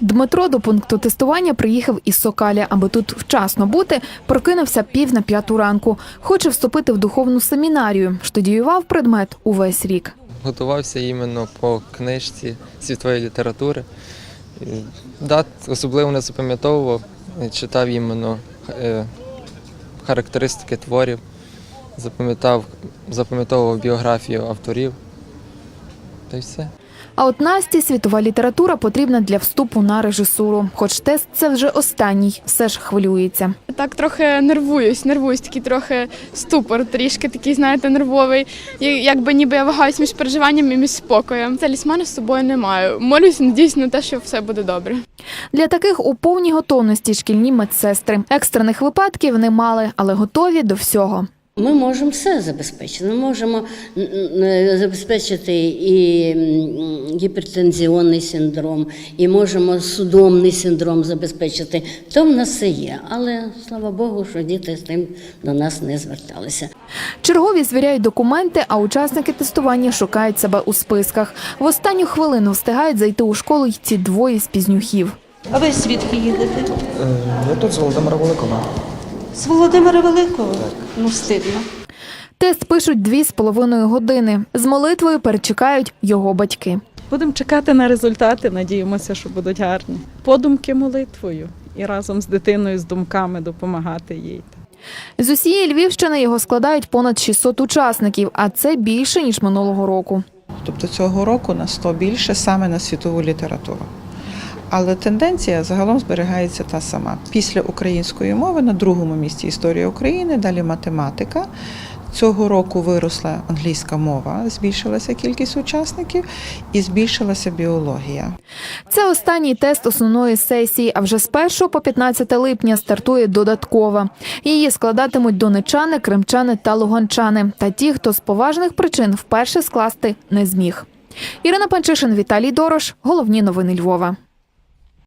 Дмитро до пункту тестування приїхав із Сокаля, аби тут вчасно бути. Прокинувся пів на п'яту ранку. Хоче вступити в духовну семінарію. Штудіював предмет увесь рік. Готувався іменно по книжці світової літератури. І, Да, особливо не запам'ятовував, читав іменно е, характеристики творів, запам'ятовував біографію авторів. Та й все. А от Насті світова література потрібна для вступу на режисуру. Хоч тест це вже останній, все ж хвилюється. Так трохи нервуюсь, нервуюсь, такий трохи ступор, трішки такий, знаєте, нервовий. І Якби ніби я вагаюсь між переживанням і між спокоєм. Талісмана з собою не маю. Молюсь, надіюсь на те, що все буде добре. Для таких у повній готовності шкільні медсестри. Екстрених випадків не мали, але готові до всього. Ми можемо все забезпечити. Ми можемо м, забезпечити і гіпертензіонний синдром, і можемо судомний синдром забезпечити. То в нас все є. Але слава Богу, що діти з тим до нас не зверталися. Чергові звіряють документи, а учасники тестування шукають себе у списках. В останню хвилину встигають зайти у школу й ці двоє з пізнюхів. А ви звідки їдете? Е, Я тут з Володимира Великого. З Володимира Великого? Ну, стидно. Тест пишуть дві з половиною години. З молитвою перечекають його батьки. Будемо чекати на результати, надіємося, що будуть гарні. Подумки молитвою і разом з дитиною з думками допомагати їй. З усієї Львівщини його складають понад 600 учасників, а це більше ніж минулого року. Тобто цього року на 100 більше саме на світову літературу. Але тенденція загалом зберігається та сама. Після української мови на другому місці історія України, далі математика. Цього року виросла англійська мова, збільшилася кількість учасників і збільшилася біологія. Це останній тест основної сесії. А вже з 1 по 15 липня стартує додаткова. Її складатимуть донечани, кримчани та луганчани та ті, хто з поважних причин вперше скласти не зміг. Ірина Панчишин, Віталій Дорош. Головні новини Львова.